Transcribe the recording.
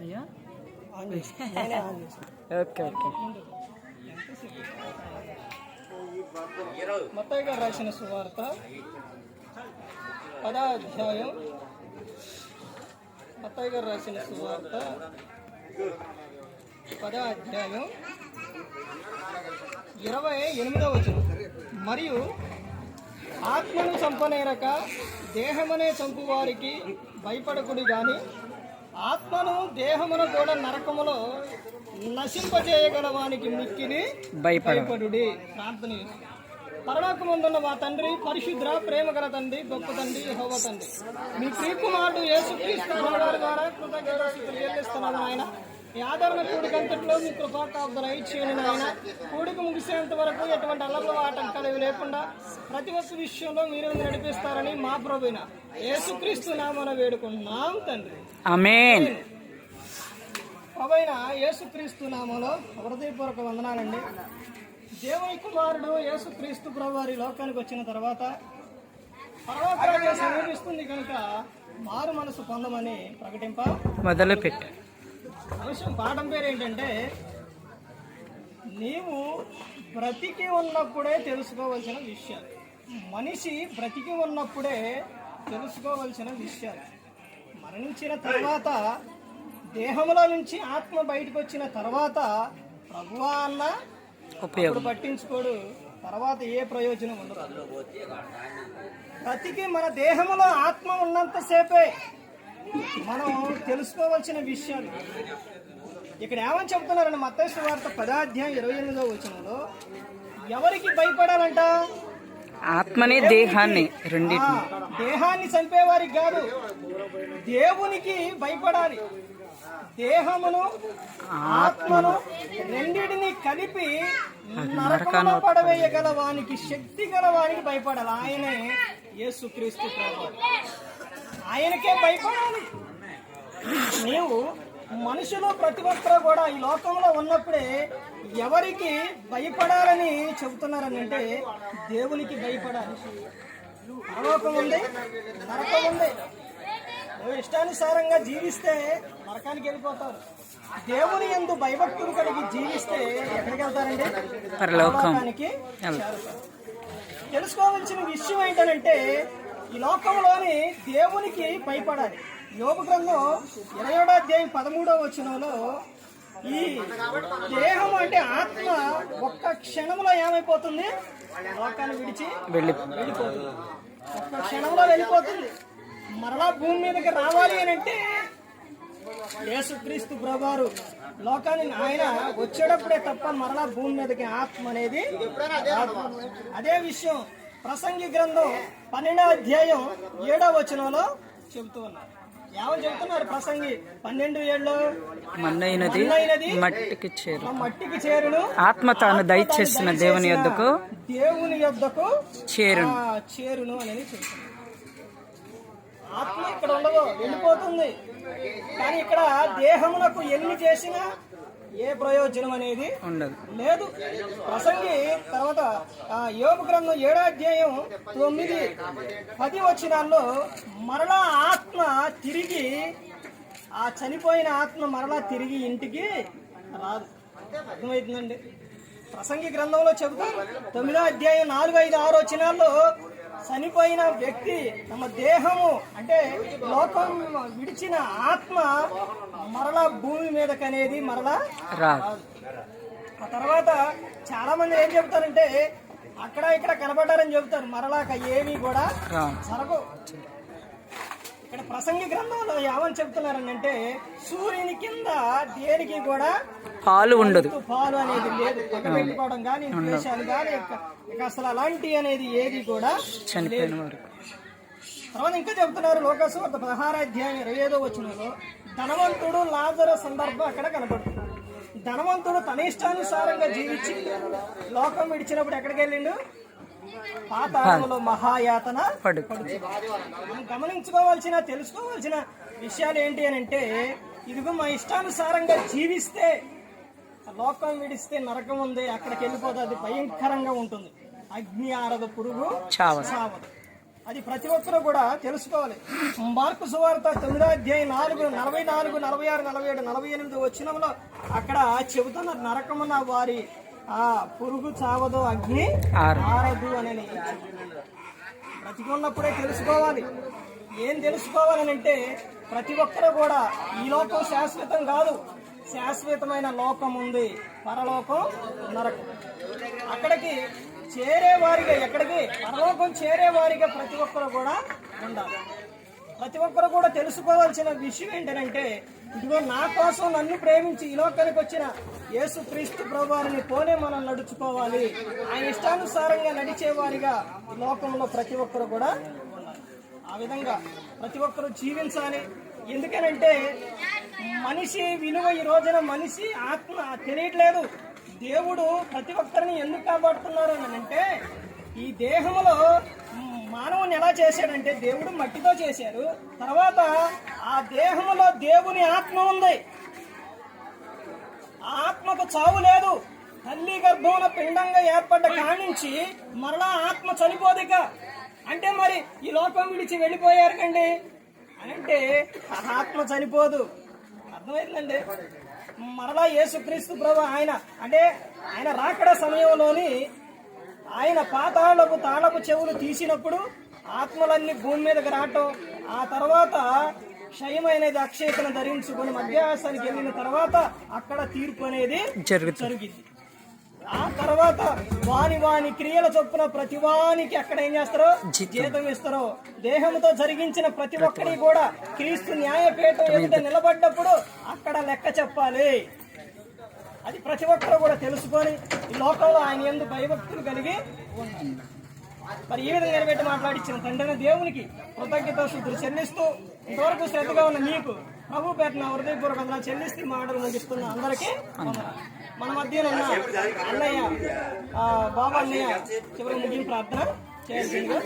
అయ్యా? Okay okay. Mattayya గారు రాసిన సువార్త పదా అధ్యాయం మత్తయ్య గారు రాసిన సువార్త పదా అధ్యాయం ఇరవై ఎనిమిదవ వచనం. మరియు ఆత్మను చంపనేరక దేహమనే చంపు వారికి భయపడకుడి గాని ఆత్మను దేహమును కూడా నరకములో నశింపజేయగల వానికి మిక్కిలి భయపడ ప్రార్థన. పరలోకమందున్న మా తండ్రి పరిశుద్ర ప్రేమ గల తండ్రి గొప్ప తండ్రి హోవ తండ్రి. మీ ప్రియకుమారుడు యేసుక్రీస్తు ద్వారా కృతజ్ఞతలు చెల్లిస్తున్నాను ఆయన ఆదరణ కూడికంతట్లో మీ కృపా కాపుదల ఇచ్చేయండి ఆయన. కూడిక ముగిసేంత వరకు ఎటువంటి అల్లర్ల ఆటంకాలు ఇవి లేకుండా ప్రతి ఒక్క విషయంలో మీరు నడిపిస్తారని మా ప్రభున యేసుక్రీస్తు నామన వేడుకుంటున్నాం తండ్రి. అమేన్ ప్రభైన యేసుక్రీస్తు నామంలో హృదయపూర్వక వందనాలండి. దేవుని కుమారుడు యేసుక్రీస్తు ప్రభు వారి లోకానికి వచ్చిన తర్వాత పర్వతరాజు సమీపిస్తుంది కనుక మారు మనసు పొందమని ప్రకటింప మొదలు విషయం పాఠం పేరు ఏంటంటే నీవు బ్రతికి ఉన్నప్పుడే తెలుసుకోవలసిన విషయాలు. మనిషి బ్రతికి ఉన్నప్పుడే తెలుసుకోవలసిన విషయాలు. మరణించిన తర్వాత దేహంలో నుంచి ఆత్మ బయటకు వచ్చిన తర్వాత ప్రభువా అన్న ఇప్పుడు పట్టించుకోడు. తర్వాత ఏ ప్రయోజనం ఉండదు. బ్రతికి మన దేహంలో ఆత్మ ఉన్నంతసేపే మనం తెలుసుకోవాల్సిన విషయాలు. ఇక్కడ ఏమని చెప్తున్నారండి మత్తయి వార్త పదాధ్యాయం ఇరవై ఎనిమిదో వచనంలో ఎవరికి భయపడాలంట? ఆత్మని దేహాన్ని రెండి ఆ, దేహాన్ని చంపేవారికి కాదు దేవునికి భయపడాలి. దేహమును ఆత్మను రెండిటిని కలిపి నరకంలో పడవేయగల వానికి శక్తి గల వానికి భయపడాలి. ఆయనే యేసుక్రీస్తు ప్రభు ఆయనకే భయపడాలి. నీవు మనుషులు ప్రతి ఒక్కరు కూడా ఈ లోకంలో ఉన్నప్పుడే ఎవరికి భయపడాలని చెబుతున్నారని అంటే దేవునికి భయపడాలి. పరలోకం ఉంది నరకం ఉంది. నువ్వు ఇష్టానుసారంగా జీవిస్తే నరకానికి వెళ్ళిపోతారు దేవుని ఎందు భయభక్తులు కలిగి జీవిస్తే ఎక్కడికి వెళ్తారండి? పరలోకం. పరలోకానికి. తెలుసుకోవాల్సిన విషయం ఏంటంటే ఈ లోకంలోని దేవునికి భయపడాలి. యోగ గ్రంథం ఇరవై ఏడో అధ్యాయం పదమూడో వచనంలో ఈ దేహం అంటే ఆత్మ ఒక్క క్షణంలో ఏమైపోతుంది? లోకాన్ని విడిచి వెళ్ళి వెళ్ళిపోతుంది. ఒక్క క్షణంలో వెళ్ళిపోతుంది. మరలా భూమి మీదకి రావాలి అని అంటే యేసుక్రీస్తు ప్రభువారు లోకాన్ని ఆయన వచ్చేటప్పుడే తప్ప మరలా భూమి మీదకి ఆత్మ అనేది. అదే విషయం. ప్రసంగి గ్రంథం పన్నెండో అధ్యాయం ఏడో వచనంలో చెబుతూ ఉన్నారు ఏమని చెబుతున్నారు ప్రసంగి? పన్నెండు ఏళ్ళు మన్నైనది మట్టికి చేరు మట్టికి చేరును. ఆత్మ తాను దయచేసిన దేవుని యొద్దకు దేవుని యొద్దకు చేరును. చేరును అనేది చెబుతున్నారు ఆత్మ ఇక్కడ ఉండదు వెళ్ళిపోతుంది. కానీ ఇక్కడ దేహమునకు ఎన్ని చేసినా ఏ ప్రయోజనం అనేది ఉండదు. లేదు. ప్రసంగి తర్వాత యోగ గ్రంథం ఏడో అధ్యాయం తొమ్మిది పది వచ్చినాల్లో మరలా ఆత్మ తిరిగి ఆ చనిపోయిన ఆత్మ మరలా తిరిగి ఇంటికి రాదు. అర్థమవుతుందండి ప్రసంగి గ్రంథంలో చెబుతారు. తొమ్మిదో అధ్యాయం నాలుగు ఐదు ఆరు వచ్చినాల్లో చనిపోయిన వ్యక్తి తమ దేహము అంటే లోకం విడిచిన ఆత్మ మరలా భూమి మీదకనేది మరలా రాదు. ఆ తర్వాత చాలా మంది ఏం చెబుతారంటే అక్కడ ఇక్కడ కనబడ్డారని చెబుతారు మరలాక ఏమీ కూడా జరగవు. ఇక్కడ ప్రసంగి గ్రంథంలో ఏమని చెప్తున్నారని అంటే సూర్యుని కింద దేనికి కూడా పాలు ఉండదు. పాలు అనేది లేదు. పక్కబెట్టుకోవడం కానీ ద్వేషాలు కానీ అసలు అలాంటి అనేది ఏది కూడా చనిపోయిన వారు. తర్వాత ఇంకా చెప్తున్నారు లోకసు పదహారు అధ్యాయం ఇరవై ఐదో వచనంలో ధనవంతుడు లాజర సందర్భం అక్కడ కనపడుతుంది. ధనవంతుడు తన ఇష్టానుసారంగా జీవించి లోకం విడిచినప్పుడు ఎక్కడికి వెళ్ళిండు? పాతాళంలో మహాయాతన మనం గమనించుకోవాల్సిన తెలుసుకోవాల్సిన విషయాలు ఏంటి అని అంటే ఇదిగో మా ఇష్టానుసారంగా జీవిస్తే లోకం విడిస్తే నరకం ఉంది అక్కడికి వెళ్ళిపోతే అది భయంకరంగా ఉంటుంది. అగ్ని ఆరదు పురుగు చావదు. అది ప్రతి ఒక్కరూ కూడా తెలుసుకోవాలి. మార్కు సువార్త తొమ్మిదో అధ్యాయం నాలుగు నలభై నాలుగు నలభై ఆరు నలభై ఏడు నలభై ఎనిమిది వచ్చినంలో అక్కడ చెబుతున్న నరకమున వారి ఆ పురుగు చావదు అగ్ని ఆరు. ఆరదు అని బ్రతికున్నప్పుడే తెలుసుకోవాలి. ఏం తెలుసుకోవాలని అంటే ప్రతి ఒక్కరు కూడా ఈ లోకం శాశ్వతం కాదు. శాశ్వతమైన లోకం ఉంది. పరలోకం నరకం. అక్కడికి చేరే వారిగా ఎక్కడికి? పరలోకం చేరే వారిగా ప్రతి ఒక్కరు కూడా ఉండాలి. ప్రతి ఒక్కరు కూడా తెలుసుకోవాల్సిన విషయం ఏంటంటే ఇదిగో నా కోసం నన్ను ప్రేమించి ఈ లోకానికి వచ్చిన యేసు క్రీస్తు ప్రభువారిని పోనే మనం నడుచుకోవాలి. ఆయన ఇష్టానుసారంగా నడిచేవారిగా లోకంలో ప్రతి ఒక్కరు కూడా ఆ విధంగా ప్రతి ఒక్కరు జీవించాలి. ఎందుకనంటే మనిషి విలువ ఈ రోజున మనిషి ఆత్మ తెలియట్లేదు. దేవుడు ప్రతి ఒక్కరిని ఎందుకు కాపాడుతున్నారు అని అంటే ఈ దేహంలో మానవుని ఎలా చేశాడంటే దేవుడు మట్టితో చేశారు. తర్వాత ఆ దేహంలో దేవుని ఆత్మ ఉంది. ఆ ఆత్మకు చావు లేదు. తల్లి గర్భంలో పిండంగా ఏర్పడ్డ కానించి మరలా ఆత్మ చనిపోదిక అంటే మరి ఈ లోకం విడిచి వెళ్ళిపోయారు కండి? అని అంటే ఆత్మ చనిపోదు. అర్థమైందండి? మరలా యేసుక్రీస్తు ప్రభు ఆయన అంటే ఆయన రాకడ సమయంలోని ఆయన పాతాళపు తాళపు చెవులు తీసినప్పుడు ఆత్మలన్నీ భూమి మీదకి రావటం. ఆ తర్వాత క్షయమైనది అక్షయతను ధరించుకొని మధ్యాసానికి వెళ్ళిన తర్వాత అక్కడ తీర్పు అనేది జరిగింది. ఆ తర్వాత వాని వాని క్రియల చొప్పున ప్రతి వానికి అక్కడ ఏం చేస్తారో? జీతం ఇస్తారో. దేహంతో జరిగించిన ప్రతి ఒక్కరి కూడా క్రీస్తు న్యాయపీఠం ఎదుట నిలబడ్డప్పుడు అక్కడ లెక్క చెప్పాలి. అది ప్రతి ఒక్కరూ కూడా తెలుసుకొని ఈ లోకంలో ఆయన ఎందు భయభక్తులు కలిగి మరి ఈ విధంగా నిలబెట్టి మాట్లాడించిన తండ్రిని దేవునికి కృతజ్ఞత శుద్ధులు చెల్లిస్తూ ఇంతవరకు శ్రద్ధగా ఉన్న మీకు ప్రభు పేరున హృదయపూర్వకంగా చెల్లిస్తూ మాటలు ముగిస్తున్న అందరికీ మన మధ్యన అన్నయ్య బాబా అన్నయ్య చివరి ముగింపు ప్రార్థన చేయాల్సిందిగా